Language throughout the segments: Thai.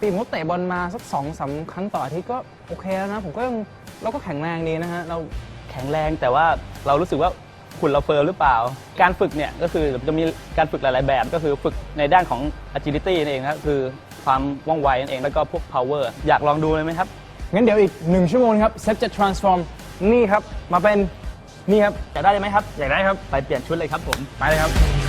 ปีผมก็เตะบอลมาสักสองสามครั้งต่ออาทิตย์ก็โอเคแล้วนะ ผมก็ยังเราก็แข็งแรงดีนะฮะเราแข็งแรงแต่ว่าเรารู้สึกว่าหุ่นเราเฟิร์มหรือเปล่า การฝึกเนี่ยก็คือจะมีการฝึกหลาย ๆ แบบก็คือฝึกในด้านของ agility นั่นเองนะครับคือความว่องไวนั่นเองแล้วก็พวก power อยากลองดูเลยไหมครับ งั้นเดี๋ยวอีกหนึ่งชั่วโมงครับเซตจะ transform นี่ครับ มาเป็นนี่ครับอยากได้ไหมครับ อยากได้ครับ ไปเปลี่ยนชุดเลยครับผม ไปเลยครับ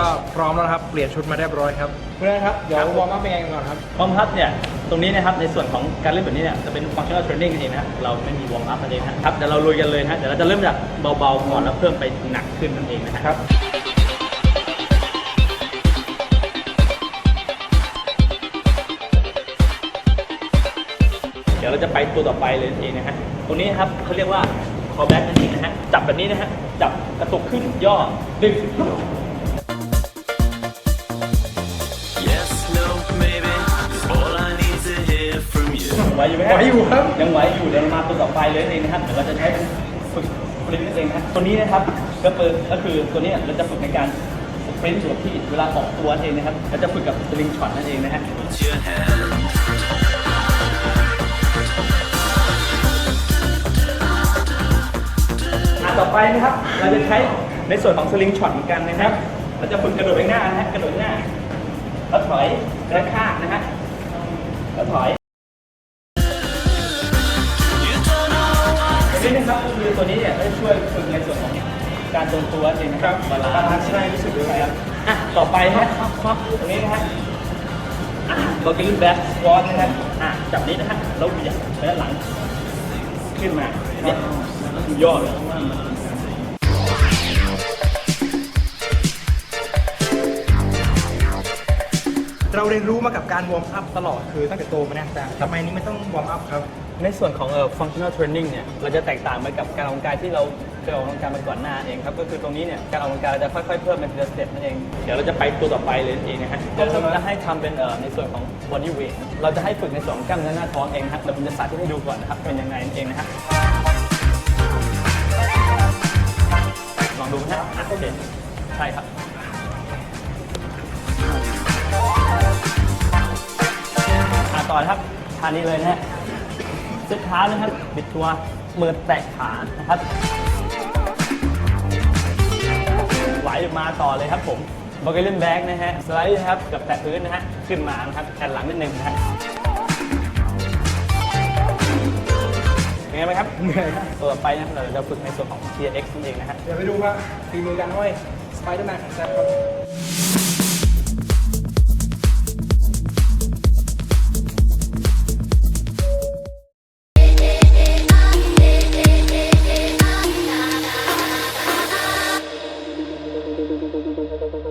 ก็พร้อมแล้วนะครับ เปลี่ยนชุดมาเรียบร้อยครับคุณนายครับ เดี๋ยววอร์มอัพเป็นไงกันก่อนครับ วอร์มอัพเนี่ย ตรงนี้นะครับ ในส่วนของการเล่นแบบนี้เนี่ย จะเป็น functional training นั่นเองนะครับเราไม่มีวอร์มอัพนั่นเองนะครับ เดี๋ยวเราลุยกันเลยนะฮะเดี๋ยวเราจะเริ่มจากเบาๆก่อนแล้วเพิ่มไปหนักขึ้นนั่นเองนะครับเดี๋ยวเราจะไปตัวต่อไปเลยนั่นเองนะฮะ ตรงนี้นะครับเขาเรียกว่า callback นั่นเองนะฮะ จับแบบนี้นะฮะ จับกระตุกขึ้นย่อดึง ไหวอยู่ไหมไหวอยู่ครับ ยังไหวอยู่เดี๋ยวเรามาตัวต่อไปเลยนั่นเองนะครับเดี๋ยวเราจะใช้เป็นฝึกสปรินต์นั่นเองนะครับตัวนี้นะครับก็คือก็คือตัวนี้เราจะฝึกในการสปรินต์ส่วนที่เวลาออกตัวนั่นเองนะครับเราจะฝึกกับสลิงช็อตนั่นเองนะฮะ Put your hand อะต่อไปนะครับ เราจะใช้ในส่วนของสลิงช็อตเหมือนกันนะครับ เราจะฝึกกระโดดไปหน้านะฮะกระโดดหน้าแล้วถอยแล้วข้างนะฮะแล้วถอย ตัวนี้เนี่ยก็จะช่วยฝึกในส่วนของการทรงตัวเองนะครับบาลานซ์ใช่รู้สึกด้วยครับอะต่อไปนะครับตรงนี้นะฮะอะเราจะเล่นแบ็กสควอตนะฮะอะจับนี้นะฮะแล้วเหวี่ยงไปด้านหลัง ขึ้นมาเนี่ยย่อเลยเราเรียนรู้มากับการวอร์มอัพตลอดคือตั้งแต่โตมาเนี่ยแต่ทำไมนี้ไม่ต้องวอร์มอัพครับ ในส่วนของเอ่อ functional training เนี่ยเราจะแตกต่างไปกับการออกกำลังกายที่เราเคยออกกำลังกายมาก่อนหน้าเองครับก็คือตรงนี้เนี่ยการออกกำลังกายเราจะค่อยๆเพิ่มเป็นทีละสเต็ปนั่นเองเดี๋ยวเราจะไปตัวต่อไปเลยนั่นเองนะฮะเดี๋ยวเราจะให้ทำเป็นเอ่อในส่วนของ body weight เราจะให้ฝึกในส่วนของกล้ามเนื้อหน้าท้องเองครับเดี๋ยวผมจะสาธิตให้ดูก่อนนะครับเป็นยังไงนั่นเองนะฮะลองดูนะอะโอเคใช่ครับ อะต่อนะครับท่านี้เลยนะฮะ เซ็ตเท้านะครับ บิดตัวมือแตะขานะครับ ไหวมาต่อเลยครับผมบอลเกลินแบ็กนะฮะ สไลด์นะครับกับแตะพื้นนะฮะ ขึ้นมานะครับแขนหลังนิดนึงนะฮะเป็นไงไหมครับเหนื่อยครับตัวต่อไปนะครับเราจะฝึกในส่วนของ TRX นั่นเองนะฮะเดี๋ยวไปดูครับฝีมือการห้อยสไปเดอร์แมนของแซมครับ